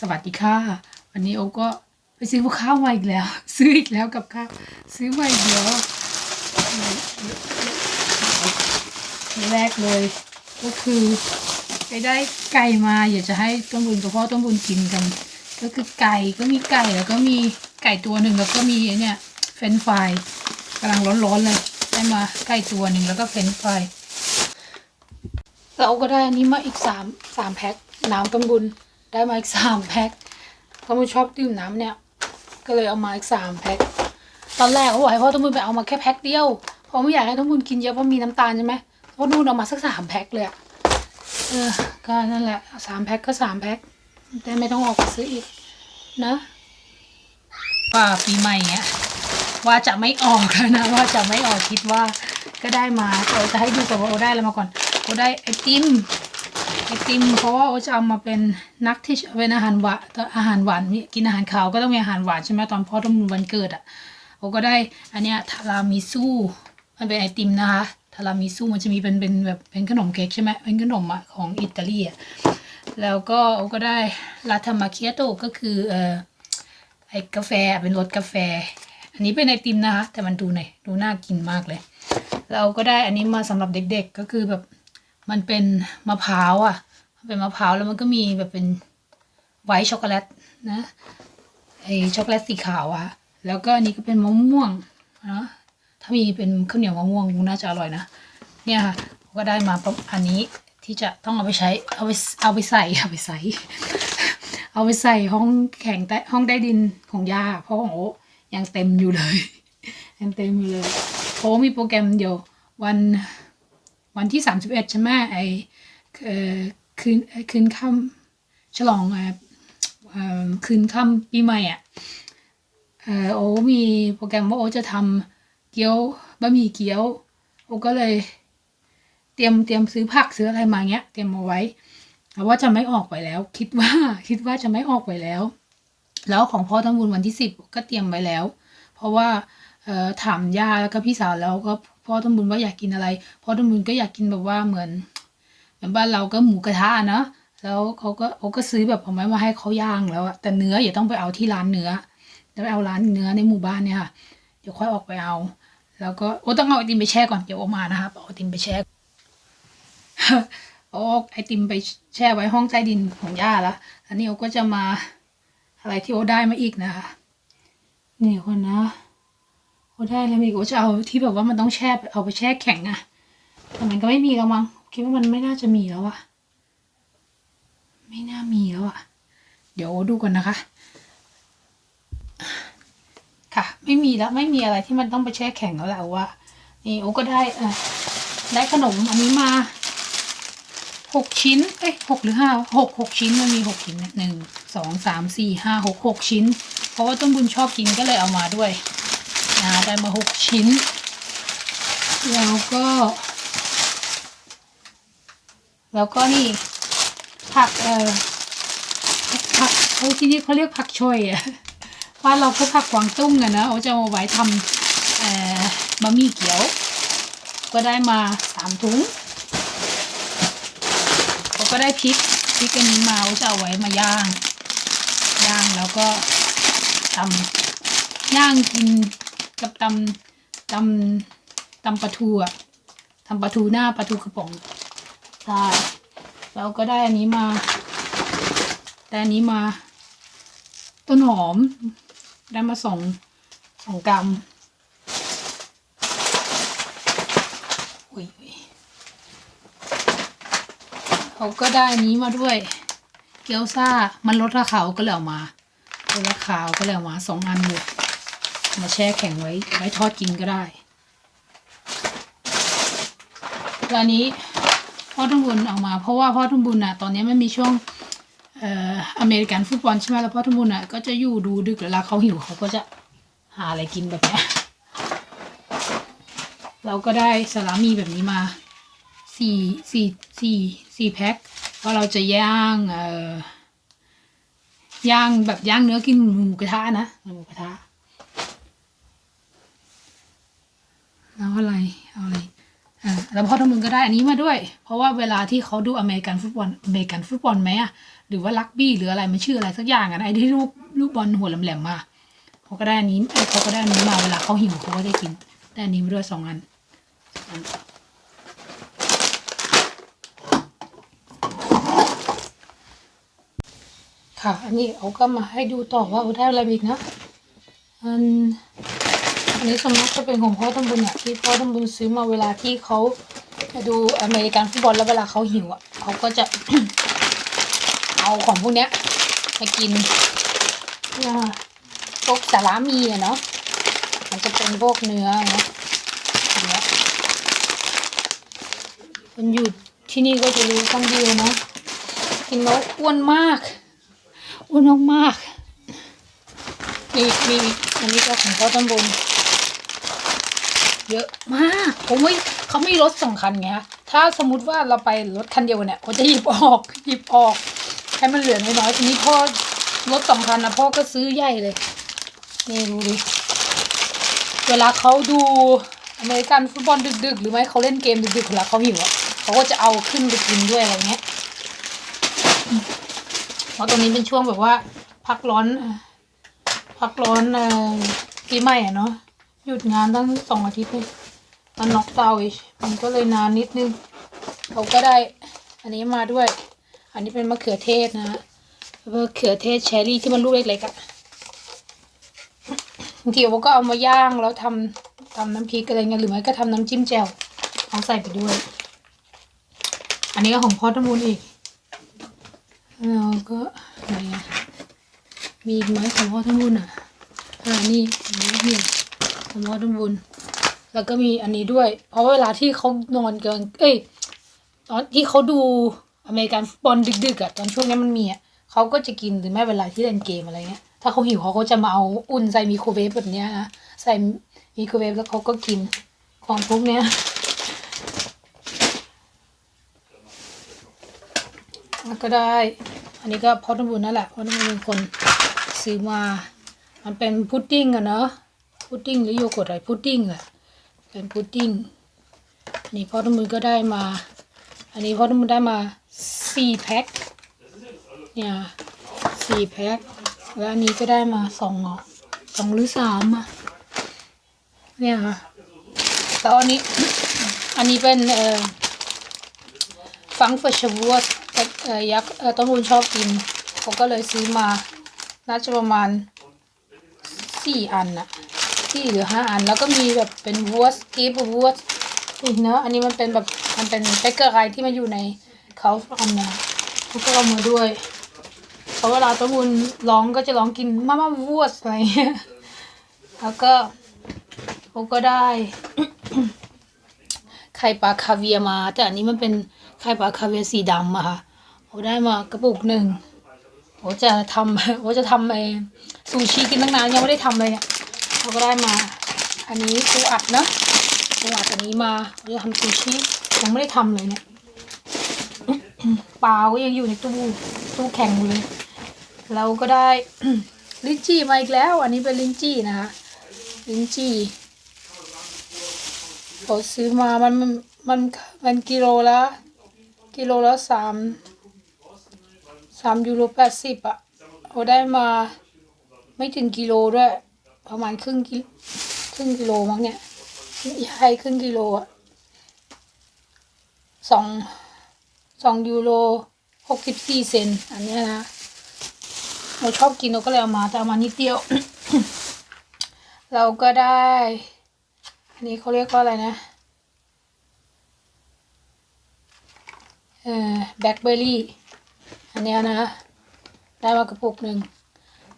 สวัสดีค่ะ วันนี้โอก็ไปซื้อข้าวมาอีกแล้ว ซื้ออีกแล้วกับข้าวซื้อมาอีกแล้วแรกเลย ก็คือไปได้ไก่มาอยากจะให้ต้นบุญกับพ่อต้นบุญกินกัน ก็คือไก่ก็มีไก่แล้วก็มีไก่ตัวหนึ่งแล้วก็มีเนี่ยเฟรนฟรายกำลังร้อนๆเลยได้มาไก่ตัวหนึ่งแล้วก็เฟรนฟรายเราก็ได้อันนี้มาอีกสามสามแพ็คน้ำต้นบุญ ได้มาอีกสามแพ็คเพราะมันชอบดื่มน้ำเนี่ย ก็เลยเอามาอีกสามแพ็คตอนแรกเขาบอกให้พ่อต้นบุญไปเอามาแค่แพ็คเดียวเพราะไม่อยากให้ต้นบุญกินเยอะเพราะมีน้ำตาลใช่ไหมพ่อนุ่นเอามาสักสามแพ็คเลยเออก็นั่นแหละสามแพ็คก็สามแพ็คแต่ไม่ต้องออกไปซื้ออีกนะว่าปีใหม่เนี้ยว่าจะไม่ออกแล้วนะ ว่าจะไม่ออกคิดว่าก็ได้มาเราจะให้ดูก่อนว่าโอได้อะไรมาก่อนโอได้ไอติม ติม เพราะว่าโอจะเอามาเป็นนักที่เป็นอาหารหวานอาหารหวานกินอาหารขาวก็ต้องมีอาหารหวานใช่ไหมตอนพ่อต้องวันเกิดอะโอก็ได้อันเนี้ยทารามิซูมันเป็นไอติมนะคะทารามิซูมันจะมีเป็นเป็นแบบเป็นขนมเค้กใช่ไหมเป็นขนมอะของอิตาลีอะแล้วก็โอก็ได้ลาทามาเคียโตก็คือเอ่อไอกาแฟเป็นรสกาแฟ อันนี้เป็นไอติมนะคะแต่มันดูหน่อยดูน่ากินมากเลยเราก็ได้อันนี้มาสำหรับเด็กๆก็คือแบบมันเป็นมะพร้าวอะ เป็นมะพร้าวแล้วมันก็มีแบบเป็นไวท์ช็อกโกแลตนะไอช็อกโกแลตสีขาวอะแล้วก็อันนี้ก็เป็นมะม่วงนะถ้ามีเป็นข้าวเหนียวมะม่วงน่าจะอร่อยนะเนี่ยค่ะก็ได้มาประอันนี้ที่จะต้องเอาไปใช้เอาไปเอาไปใส่เอาไปใส่ เอาไปใส่ห้องแข็งใต้ห้องใต้ดินของย่าเพราะของโอ้ยังเต็มอยู่เลยยังเต็มอยู่เลยโอ้มีโปรแกรมเดียววันวันที่สามสิบเอ็ดใช่ไหมไอเอ่อ คืนคืนค่ำฉลองอคืนค่ำปีใหม่อะโอ้มีโปรแกรมว่าโอ้จะทำเกี๊ยวบะหมี่เกี๊ยวโอ้ก็เลย เตรียมเตรียมซื้อผักซื้ออะไรมาเงี้ย เตรียมเอาไว้แต่ว่าจะไม่ออกไปแล้ว คิดว่าคิดว่าจะไม่ออกไปแล้ว แล้วของพ่อทั้งบุญวันที่สิบก็เตรียมไว้แล้ว เพราะว่าถามย่าแล้วก็พี่สาวแล้วก็พ่อต้นบุญว่าอยากกินอะไรพ่อต้นบุญก็อยากกินแบบว่าเหมือน บ้านเราก็หมูกระทะเนอะแล้วเขาก็เขาก็ซื้อแบบเอาไว้มาให้เขาย่างแล้วอะแต่เนื้ออย่าต้องไปเอาที่ร้านเนื้อเดี๋ยวไปเอาร้านเนื้อในหมู่บ้านเนี่ยค่ะเดี๋ยวค่อยออกไปเอา แล้วก็โอ้ต้องเอาไอติมไปแช่ก่อนเดี๋ยวออกมานะคะเอาไอติมไปแช่โอ้ไอติมไปแช่ไว้ห้องใต้ดินของย่าละอันนี้โอก็จะมาอะไรที่โอได้มาอีกนะคะนี่คนนะโอ้ได้แล้วมีโอ้จะเอาที่แบบว่ามันต้องแช่เอาไปแช่แข็งอะแต่มันก็ไม่มีแล้วมั้ง คิดว่ามันไม่น่าจะมีแล้วอะไม่น่ามีแล้วอะเดี๋ยวดูก่อนนะคะ ค่ะ ไม่มีแล้วไม่มีอะไรที่มันต้องไปแช่แข็งแล้วแหละว่านี่โอ้ก็ได้ออได้ขนมอันนี้มาหกชิ้น เอ้ยหกหรือห้าหกหกชิ้นมันมีหกชิ้นหนึ่งสองสามสี่ห้าหกหกชิ้น เพราะว่าต้นบุญชอบกินก็เลยเอามาด้วยนะได้มาหกชิ้น แล้วก็ แล้วก็นี่ผักเอ่อผักเขาที่นี่เขาเรียกผักชอยอะบ้านเราก็ผักกวางตุ้งอะนะเขาจะเอาไว้ทำเอ่อบะหมี่เกี๊ยว ก็ได้มาสามถุงเขาก็ได้พริกพริกอันนี้มาเขาจะเอาไว้มาย่าง ย่างแล้วก็ทำย่างกินกับตำตำตำปลาทูอะทำปลาทูหน้าปลาทูกระป๋อง ใช่แล้วก็ได้อันนี้มา ได้อันนี้มา ต้นหอม ได้มาสองสองกรัมอุ้ยเขาก็ได้อันนี้มาด้วย เกี๊ยวซ่า มันลดราคาก็เลยเอามาลดราคาก็เลยเอามาสองอันเลยมาแช่แข็งไว้ไว้ทอดกินก็ได้แล้วอันนี้ พ่อทุ่มบุญเอามา เพราะว่าพ่อทุ่มบุญอะ ตอนนี้ไม่มีช่วงเอ่ออเมริกันฟุตบอลใช่ไหมแล้วพ่อทุ่มบุญอะก็จะอยู่ดูดึกเวลาเขาหิวเขาก็จะหาอะไรกินแบบเนี้ยเราก็ได้สลามีแบบนี้มาสี่สี่สี่สี่แพ็คเพราะเราจะย่างเอ่อย่างแบบย่างเนื้อกินหมูกระทะนะหมูกระทะแล้วอะไร เอาอะไร อ่าแล้วพอทำมึงก็ได้อันนี้มาด้วย เพราะว่าเวลาที่เขาดูอเมริกันฟุตบอลอเมริกันฟุตบอลไหมอะหรือว่าลักบี้หรืออะไรมันชื่ออะไรสักอย่างอะไอ้ที่ลูกลูกบอลหัวแหลมๆมาเขาก็ได้อันนี้เอ้เขาก็ได้อันนี้มาเวลาเขาหิวเขาก็ได้กินได้อันนี้มาด้วยสองอันค่ะ อันนี้เอาก็มาให้ดูต่อว่าเอาได้อะไรอีกนะ อัน นนี้สมมติจะเป็นของพ่อตำบุญอะที่พ่อตำบุญซื้อมาเวลาที่เขาดูอเมริกันฟุตบอลแล้วเวลาเขาหิวอะเขาก็จะ เอาของพวกเนี้ยมากินเนี่ยพวกสาลามีอะเนาะมันจะเป็นพวกเนื้อเนาะเนื้อมันอยู่ที่นี่ก็จะรู้คำเดียวนะกินแล้วอ้วนมากอ้วนมากๆมีมีอันนี้ก็ของพ่อตำบล เยอะมากผมไม่เขาไม่รถสองคันไงฮะถ้าสมมติว่าเราไปรถคันเดียวเนี่ยเขาจะหยิบออกหยิบออกให้มันเหลือน้อยๆทีนี้พ่อรถสองคันนะพ่อก็ซื้อใหญ่เลยนี่ดูดิเวลาเขาดูอเมริกันฟุตบอลดึกๆ หรือไม่เขาเล่นเกมดึกๆเวลาเขาหิวอะเขาก็จะเอาขึ้นไปกินด้วยอะไรเงี้ยเพราะตรงนี้เป็นช่วงแบบว่า พักร้อน พักร้อนอ่อปีใหม่อะเนาะ หยุดงานตั้งสองอาทิตย์เลยมันน็อกดาวอีกมันก็เลยนานนิดนึงเขาก็ได้ อันนี้มาด้วย อันนี้เป็นมะเขือเทศนะมะเขือเทศเชอรี่ที่มันลูกเล็กๆอะบางทีเราก็เอามาย่างแล้วทำทำน้ำพริกอะไรเงี้ยหรือไม่ก็ทำน้ำจิ้มแจ่วเอาใส่ไปด้วย อันนี้ก็ของพ่อตมูลอีกแล้วก็อะไรมีอีกไหมของพ่อทั้งบุญอะอ่านี่อัน นี้มีของพ่อทั้งบุญแล้วก็มีอันนี้ด้วย เพราะเวลาที่เขานอนกันเอ้ย ตอนที่เขาดูอเมริกันฟุตบอลดึกๆอะตอนช่วงนี้มันมีอะเขาก็จะกินหรือไม่เวลาที่เล่นเกมอะไรเงี้ย ถ้าเขาหิวเขาก็จะมาเอาอุ่นใส่ไมโครเวฟแบบเนี้ยนะใส่ไมโครเวฟแล้วเขาก็กินของพวกเนี้ยแล้วก็ได้ อันนี้ก็พอตำบุญนั่นแหละพอตำบุญเป็นคนซื้อมา มันเป็นพุดดิ้งอะเนาะ พุดดิ้งหรือโยเกิร์ตอะไรพุดดิ้งอะเป็นพุดดิ้งอันนี้พ่อตำบุญก็ได้มา อันนี้พ่อตำบุญได้มาสี่แพ็คเนี่ยสี่แพ็คแล้วอันนี้ก็ได้มาสองเหรอสองหรือสามอะเนี่ยค่ะแล้วอันนี้อันนี้เป็นเอ่อฟังเฟอร์ชวัวเอ่อยักษ์เอ่อต้นบุญชอบกินเขาก็เลยซื้อมาน่าจะประมาณสี่อันน่ะ สี่หรือห้าอัน แล้วก็มีแบบเป็นวัวสกีบวัวสอีกเนอะอันนี้มันเป็นแบบมันเป็นเบเกอร์ไรที่มันอยู่ในเขาอันนะเขาก็เอามาด้วยเพราะเวลาต้นบุญร้องก็จะร้องกินมาม่าวัวสอะไรเงี้ยแล้วก็เขาก็ได้ไข่ปลาคาเวียมา แต่อันนี้มันเป็นไข่ปลาคาเวียสีดำอะค่ะผมได้มากระปุกหนึ่งผมจะทำผมจะทำไอซูชิกินตั้งนานยังไม่ได้ทำเลยเนี่ย เราก็ได้มา อันนี้ปูอัดนะปูอัดอันนี้มาผมจะทำซูชิยังไม่ได้ทำเลยเนี่ยปลาก็ยังอยู่ในตู้ตู้แข็งเลย เราก็ได้ลิ้นจี่มาอีกแล้ว อันนี้เป็นลิ้นจี่นะคะลิ้นจี่เขาซื้อมามันมันมันมันกิโลละกิโลละสามสามยูโรแปดสิบอะเขาได้มาไม่ถึงกิโลด้วย ประมาณครึ่งกิครึ่งกิโลมั้งเนี่ยใช่ครึ่งกิโลอะสองสองยูโรหกสิบสี่เซนอันเนี้ยนะเราชอบกินเราก็เลยเอามาแต่เอามานิดเดียว เราก็ได้ อันนี้เขาเรียกว่าอะไรนะเอ่อแบล็คเบอร์รี่อันเนี้ยนะได้มากระปุกหนึ่ง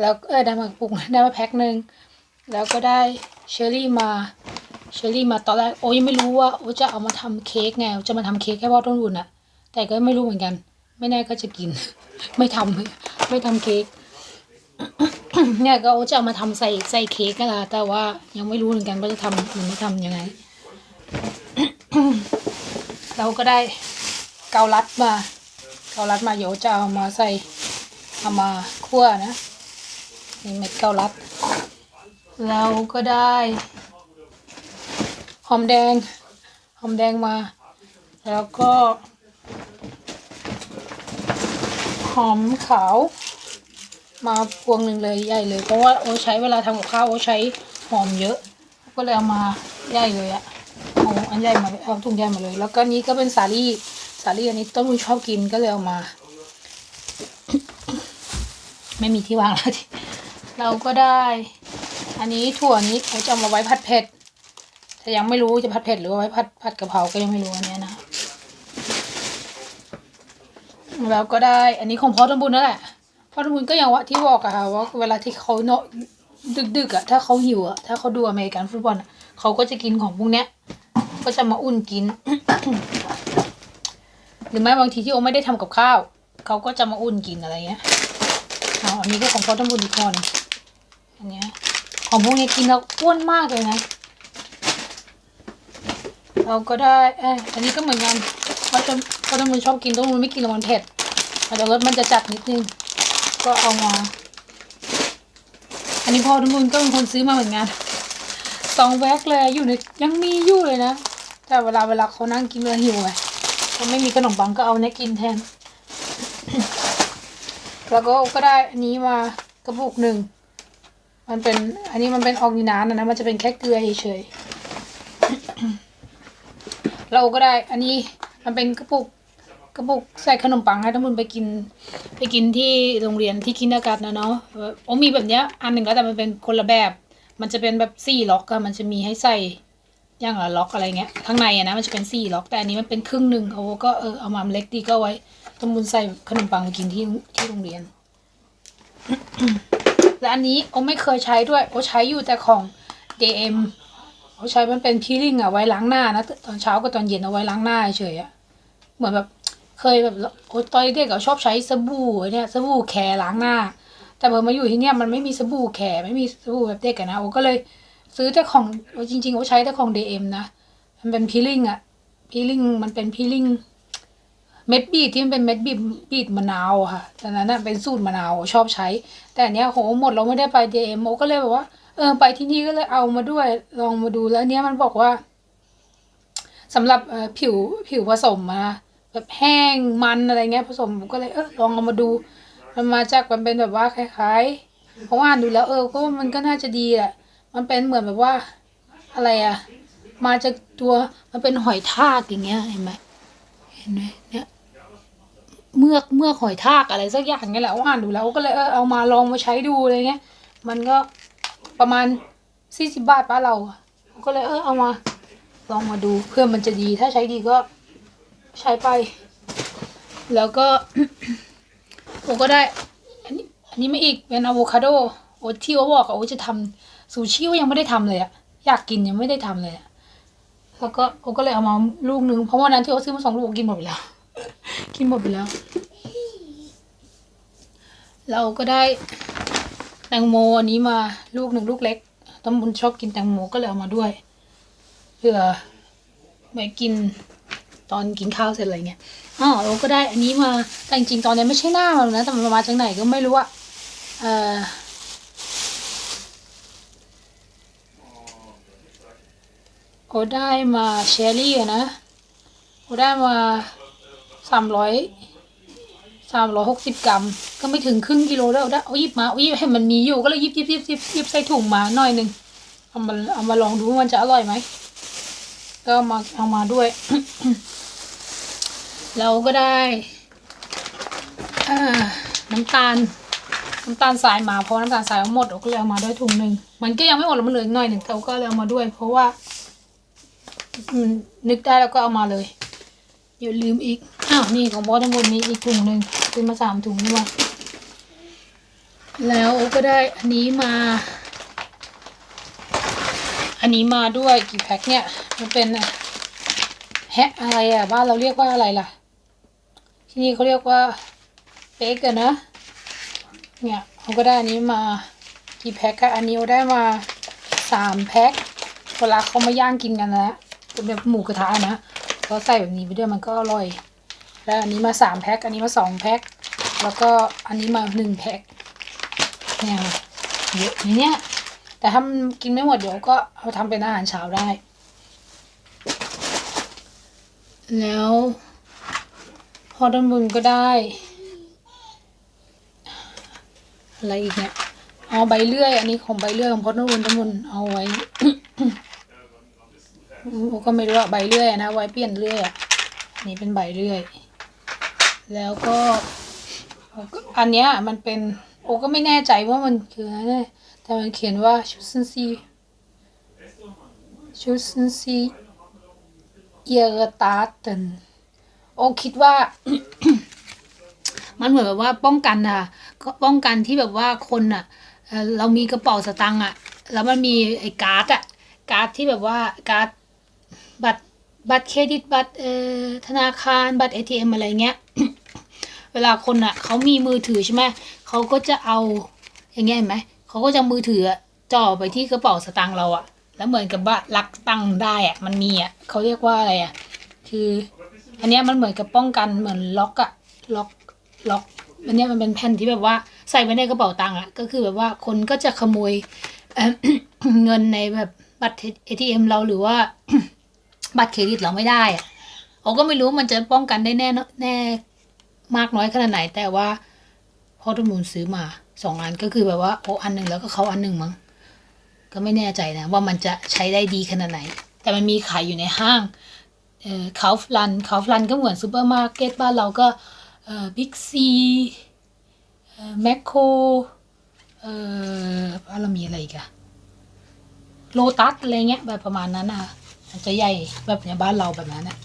แล้วเออได้มากระปุกได้มาแพ็คหนึ่ง แล้วก็ได้เชอร์รี่มาเชอร์รี่มาตอนแรกโอ้ยังไม่รู้ว่าโอ้จะเอามาทำเค้กไงจะมาทำเค้กให้พ่อต้นบุญอะแต่ก็ไม่รู้เหมือนกัน ไม่แน่ก็จะกิน ไม่ทำไม่ทำเค้กเนี่ยก็โอ้จะเอามาทำใส่ใส่เค้กกันละแต่ว่ายังไม่รู้เหมือนกันว่าจะทำหรือไม่ทำยังไง เราก็ได้เกาลัดมา เกาลัดมาเดี๋ยวจะเอามาใส่เอามาคั่วนะนี่เม็ดเกาลัด เราก็ได้หอมแดงหอมแดงมา แล้วก็หอมขาว มาพวงหนึ่งเลยใหญ่เลย เพราะว่าโอใช้เวลาทำกับข้าวโอใช้หอมเยอะ ก็เลยเอามาใหญ่เลยอะเอาอันใหญ่มาเอาถุงใหญ่มาเลย แล้วก็นี้ก็เป็นสาลี่สาลี่อันนี้ต้นมุนชอบกินก็เลยเอามา ไม่มีที่วางแล้วทีเราก็ได้ อันนี้ถั่วนี้เขาจะเอามาไว้ผัดเผ็ดแต่ยังไม่รู้จะผัดเผ็ดหรือว่าไว้ผัดผัดกะเพราก็ยังไม่รู้อันนี้นะแล้วก็ได้ อันนี้ของพ่อตำบุญนั่นแหละพ่อตำบุญก็อย่างว่าที่บอกอะค่ะว่าเวลาที่เขาเนาะดึกๆอะถ้าเขาหิวอะถ้าเขาดูอเมริกันฟุตบอลเขาก็จะกินของพวกเนี้ย ก็จะมาอุ่นกิน หรือไม่บางทีที่โอไม่ได้ทำกับข้าว เขาก็จะมาอุ่นกินอะไรเงี้ยอาอันนี้ก็ของพ่อตำบุญอีกคนอันเนี้ย ของพวกนี้กินแล้วอ้วนมากเลยนะ เราก็ได้เอออันนี้ก็เหมือนกันเพราะต้นเพราะต้นมันชอบกินต้นมันไม่กินแล้วมันเผ็ดมันจะรสมันจะจัดนิดนึง ก็เอามา อันนี้พ่อต้นมันก็เป็นคนซื้อมาเหมือนกันสองแว็กเลยอยู่ในยังมีอยู่เลยนะ แต่เวลาเวลาเขานั่งกินเวลาหิวไงเขาไม่มีขนมปังก็เอาเนี้ยกินแทน แล้วก็ก็ได้อันนี้มากระปุกหนึ่ง มันเป็น อันนี้มันเป็นออร์แกินานนะนะมันจะเป็นแค่เกลือเฉยเราก็ได้ อันนี้มันเป็นกระปุกกระปุกใส่ขนมปังให้ท่านมุนไปกิน ไปกินที่โรงเรียนที่คินดากัดนะเนาะโอ้มีแบบเนี้ยอันหนึ่งก็แต่มันเป็นคนละแบบ มันจะเป็นแบบสี่ล็อกอะมันจะมีให้ใส่ย่างละล็อกอะไรเงี้ยข้างในอะนะมันจะเป็นสี่ล็อก แต่อันนี้มันเป็นครึ่งหนึ่งโอ้ก็เออเอามาเล็กดีก็ไว้ท่านมุนใส่ขนมปังไปกินที่ที่โรงเรียน และอันนี้โอไม่เคยใช้ด้วยโอใช้อยู่แต่ของ DM โอใช้มันเป็นพีลิ่งอะไว้ล้างหน้านะตอนเช้ากับตอนเย็นเอาไว้ล้างหน้าเฉยอะเหมือนแบบเคยแบบโอตอนเด็กอะชอบใช้สบู่เนี่ยสบู่แคร์ล้างหน้า แต่พอมาอยู่ที่เนี่ยมันไม่มีสบู่แคร์ไม่มีสบู่แบบเด็กอะนะโอก็เลยซื้อแต่ของจริงๆโอใช้แต่ของ DM นะมันเป็นพีลิ่งอะพีลิ่งมันเป็นพีลิ่ง เม็ดบีดที่มันเป็นเม็ดบีดบีดมะนาวค่ะแต่นั้นน่ะเป็นสูตรมะนาวชอบใช้ แต่อันเนี้ยโหหมดเราไม่ได้ไปเดมโมก็เลยแบบว่า เออไปที่นี่ก็เลยเอามาด้วยลองมาดูแล้วเนี้ยมันบอกว่าสำหรับเอ่อผิวผิวผสมอะนะแบบแห้งมันอะไรเงี้ยผสมผมก็เลยเออลองเอามาดู มันมาจากมันเป็นแบบว่าคล้ายๆเพราะว่าอ่านดูแล้ว เออก็มันก็น่าจะดีแหละมันเป็นเหมือนแบบว่าอะไรอะมาจากตัวมันเป็นหอยทากอย่างเงี้ยเห็นไหม เห็นไหมเนี่ยเมือกเมือกหอยทากอะไรสักอย่างเงี้ยแหละอ่านดูแล้วก็เลยเออเอามาลองมาใช้ดูอะไรเงี้ย มันก็ประมาณสี่สิบบาทป้าเราก็เลยเออเอามาลองมาดูเพื่อมันจะดีถ้าใช้ดีก็ใช้ไป แล้วก็ผมก็ได้อันนี้อันนี้ไม่อีกเป็นอะโวคาโดโอที่เขาบอกอะโอจะทำซูชิโอยังไม่ได้ทำเลยอะอยากกินยังไม่ได้ทำเลยอะ แล้วก็โอก็เลยเอามาลูกนึงเพราะว่านั้นที่โอซื้อมาสองลูกกินหมดไปแล้ว กินหมดไปแล้ว เราก็ได้แตงโมอันนี้มาลูกหนึ่งลูกเล็กต้มบุญชอบกินแตงโมก็เลยเอามาด้วยเพื่อไว้กินตอนกินข้าวเสร็จอะไรเงี้ยอ๋อเราก็ได้อันนี้มาแต่จริงๆตอนนี้ไม่ใช่หน้ามันนะแต่มันมาจากไหนก็ไม่รู้อะเออ โอได้มาเชอรี่อะนะโอได้มาสามร้อยสามร้อยหกสิบกรัม ก็ไม่ถึงครึ่งกิโลแล้วได้เอาหยิบมาเอาหยิบให้มันมีอยู่ก็เลยหยิบหยิบหยิบหยิบหยิบใส่ถุงมาหน่อยหนึ่งเอามาเอามาลองดูว่ามันจะอร่อยไหมก็มาเอามาด้วย เราก็ได้น้ำตาลน้ำตาลทรายมาเพราะน้ำตาลทรายเอาหมดเราก็เลยเอามาด้วยถุงหนึ่งมันก็ยังไม่หมดเรามันเหลืออีกหน่อยหนึ่งเราก็เลยเอามาด้วย เพราะว่า มนึกได้แล้วก็เอามาเลยอย่าลืมอีก อ้าว นี่ของบอสทั้งหมดนี้อีกถุงหนึ่งซื้อมาสามถุงนี่ว่าแล้วก็ได้อันนี้มา อันนี้มาด้วยกี่แพ็คเนี่ย มันเป็นแฮะอะไรอะ บ้านเราเรียกว่าอะไรล่ะ ที่นี่เขาเรียกว่าเป๊กอะนะ เนี่ยเขาก็ได้อันนี้มากี่แพ็คอะอันนี้เราได้มาสามแพ็คเวลาเขามาย่างกินกันนะ เป็นแบบหมูกระทะนะก็ใส่แบบนี้ไปด้วยมันก็อร่อย แล้วอันนี้มาสามแพ็คอันนี้มาสองแพ็คแล้วก็อันนี้มาหนึ่งแพ็คเนี่ยเยอะอย่เนี้ยแต่ถ้ากินไม่หมดเดี๋ยวก็เอาทำเป็นอาหารเช้าได้ แล้วพอด้านบนก็ได้อะไรอีกเนี่ย เอ๋อใบเลื่อย อันนี้ของใบเลื่อยของพอนุ่นตะมุนเอาไว้ ก็ไม่รู้ว่าใบเลื่อยนะไว้เปลี่ยนเลื่อยอะนี่เป็นใบเลื่อย แล้วก็ อันเนี้ยมันเป็นโอก็ไม่แน่ใจว่ามันคืออะไรแต่มันเขียนว่าชุดซันซีชุดซันซีเยอร์ตาเตนโอคิดว่า มันเหมือนแบบว่าป้องกันอะก็ป้องกันที่แบบว่าคนอะเออเรามีกระเป๋าสตางค์อะแล้วมันมีไอ้การ์ดอะการ์ดที่แบบว่าการ์ด บัตรบัตรเครดิตบัตรเอ่อธนาคารบัตร ATM อะไรเงี้ย เวลาคนอะเขามีมือถือใช่ไหมเขาก็จะเอาอย่างเงี้ยเห็นไหมเขาก็จะมือถือจ่อไปที่กระเป๋าสตางค์เราอะแล้วเหมือนกับว่าลักตังค์ได้อะมันมีอะเขาเรียกว่าอะไรอะคือ อันเนี้ยมันเหมือนกับป้องกันเหมือนล็อกอะล็อกล็อกอันเนี้ยมันเป็นแผ่นที่แบบว่าใส่ไว้ในกระเป๋าตังค์อะก็คือแบบว่าคนก็จะขโมยเงินในแบบบัตร ATM เราหรือว่า บัตรเครดิตเราไม่ได้อะเราก็ไม่รู้มันจะป้องกันได้แน่แน่มากน้อยขนาดไหน แต่ว่าพ่อทุนมูลซื้อมาสองอันก็คือแบบว่าโอ้อันหนึ่งแล้วก็เขาอันหนึ่งมั้งก็ไม่แน่ใจนะ ว่ามันจะใช้ได้ดีขนาดไหน แต่มันมีขายอยู่ในห้างเออคาฟลันคาฟลันก็เหมือนซูเปอร์มาร์เก็ตบ้านเราก็เออบิ๊กซีเออแมคโครเออเรามีอะไรอีกอะโลตัสอะไรเงี้ยแบบประมาณนั้นนะคะ มันจะใหญ่แบบในบ้านเราแบบนั้นนะ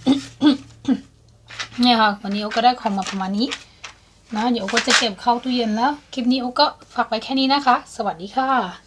เนี่ยค่ะ วันนี้โอก็ได้ของมาประมาณนี้นะเดี๋ยวโอก็จะเก็บเข้าตู้เย็นแล้ว คลิปนี้โอก็ฝากไว้แค่นี้นะคะ สวัสดีค่ะ